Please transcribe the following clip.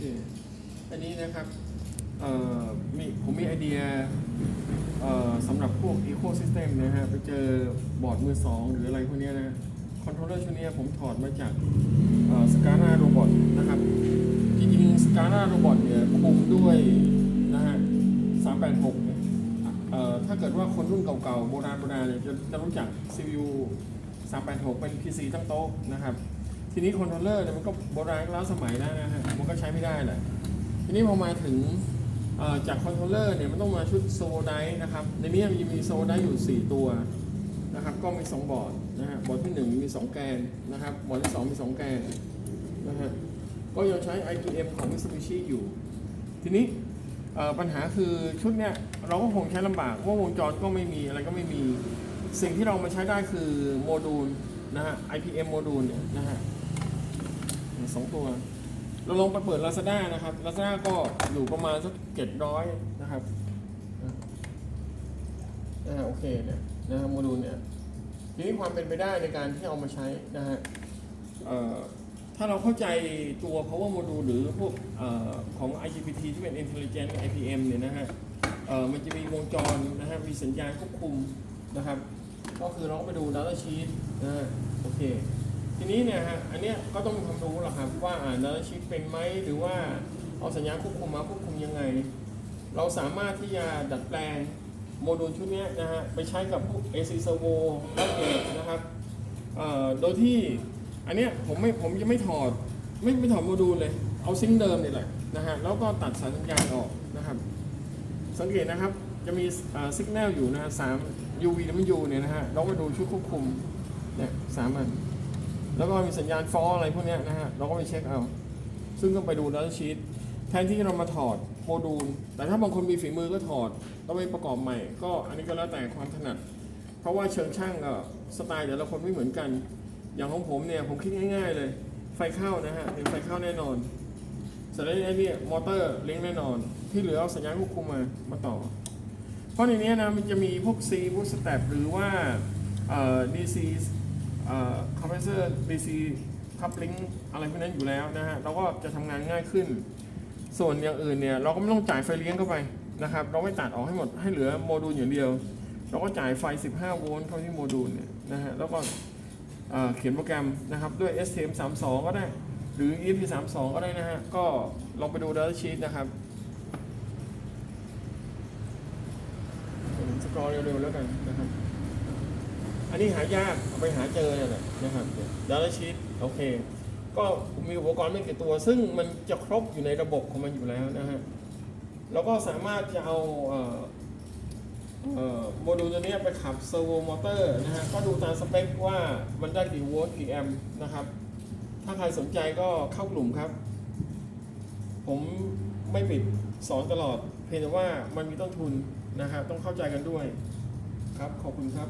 คอันนี้นะครับเอ่อมีผมมีไอเดียเอ่อสำหรับพวก Ecosystem นะฮะ ไปเจอบอร์ดมือสองหรืออะไรพวกนี้นะคอนโทรลเลอร์ชุดนี้ผมถอดมาจากสกา a าโรบอทนะครับจริงๆสกา a าโรบอทเนี่ยคุมด้วยนะฮะ386เนี่ยเอ่อถ้าเกิดว่าคนรุ่นเก่าๆ โบราณโบราณเนี่ยจะจะรู้จัก CPU 386 เป็น PC ตั้งโต๊ะนะครับ ทีนี้คอนโทรลเลอร์เนี่ยมันก็โบราณแล้วสมัยแล้วนะฮะ มันก็ใช้ไม่ได้แหละ ทีนี้พอมาถึงจากคอนโทรลเลอร์เนี่ยมันต้องมาชุดโซไดนะครับ ในนี้มันมีโซไดอยู่ 4 ตัวนะครับ ก็มี 2 บอร์ดนะฮะ บอร์ดที่ 1 มี 2 แกนนะครับ บอร์ดที่ 2 มี 2 แกนนะฮะ ก็ยังใช้ IPM ของ Mitsubishi อยู่ ทีนี้ปัญหาคือชุดเนี้ยเราก็คงใช้ลำบากเพราวงจรก็ไม่มีอะไรก็ไม่มี สิ่งที่เรามาใช้ได้คือโมดูลนะฮะ IPM โมดูลเนี่ยนะฮะ สองตัว เราลงไปเปิด Lazada นะครับ Lazada ก็อยู่ประมาณสักเจ็ดร้อยนะครับนะฮะโอเคเนี่ยนะฮะโมดูลเนี่ยทีนี้ความเป็นไปได้ในการที่เอามาใช้นะฮะเอ่อถ้าเราเข้าใจตัว power module หรือพวกเอ่อของ IGBT ที่เป็น intelligent IPM เนี่ยนะฮะเอ่อมันจะมีวงจรนะฮะมีสัญญาณควบคุมนะครับ ก็คือเราไปดู data sheet นะโอเค ทีนี้เนี่ยฮะอันเนี้ยก็ต้องมีความรู้แหละครับว่าอ่าน data sheet เป็นไหมหรือว่าเอาสัญญาณควบคุมมาควบคุมยังไง เราสามารถที่จะดัดแปลงโมดูลชุดนี้นะฮะไปใช้กับพวก AC servo และเอกนะครับโดยที่อันเนี้ยผมไม่ผมยังไม่ถอดไม่ไม่ถอดโมดูลเลย เอาซิงเดิมนี่แหละนะฮะแล้วก็ตัดสายสัญญาณออกนะครับ สังเกตนะครับจะมีสัญญาณอยู่นะฮะสาม UV และ U เนี่ยนะฮะเราก็ดูชุดควบคุมเนี่ยสามอัน แล้วก็มีสัญญาณฟอลอะไรพวกนี้นะฮะเราก็ไปเช็คเอา ซึ่งก็ไปดูดัตชีตแทนที่เรามาถอดโมดูล แต่ถ้าบางคนมีฝีมือก็ถอดต้องไปประกอบใหม่ ก็อันนี้ก็แล้วแต่ความถนัด เพราะว่าเชิงช่างก็สไตล์แต่ละคนไม่เหมือนกัน อย่างของผมเนี่ยผมคิดง่ายๆเลย ไฟเข้านะฮะเป็นไฟเข้าแน่นอนเสร็จแล้วไอ้นี่มอเตอร์เลี้ยงแน่นอน ที่เหลือเอาสัญญาณควบคุมมามาต่อ เพราะในนี้นะมันจะมีพวก C พวกสเต็ปหรือว่าเอ่อ DC เอ่อ compressor DC coupling อะไรพวกนั้นอยู่แล้วนะฮะเราก็จะทำงานง่ายขึ้น ส่วนอย่างอื่นเนี่ยเราก็ไม่ต้องจ่ายไฟเลี้ยงเข้าไปนะครับ เราไม่ตัดออกให้หมดให้เหลือโมดูลอย่างเดียว เราก็จ่ายไฟ 15 โวลต์เข้าที่โมดูลเนี่ยนะฮะแล้วก็เขียนโปรแกรมนะครับด้วย STM 32 ก็ได้ หรือ EP32 ก็ได้นะฮะ ก็ลองไปดู data sheet นะครับผมสกรอเร็วๆแล้วกันนะครับ อันนี้หายากเอาไปหาเจอเนี่ยแหละนะครับดาร์ชีตโอเค ก็มีอุปกรณ์ไม่กี่ตัว ซึ่งมันจะครบอยู่ในระบบของมันอยู่แล้วนะฮะแล้วก็สามารถจะเอาเออเออโมดูลตัวนี้ไปขับเซอร์โวมอเตอร์นะฮะก็ดูตามสเปคว่ามันได้กี่โวลต์กี่แอมป์นะครับ ถ้าใครสนใจก็เข้ากลุ่มครับ ผมไม่ปิดสอนตลอด เพียงแต่ว่ามันมีต้นทุนนะครับ ต้องเข้าใจกันด้วยครับ ขอบคุณครับ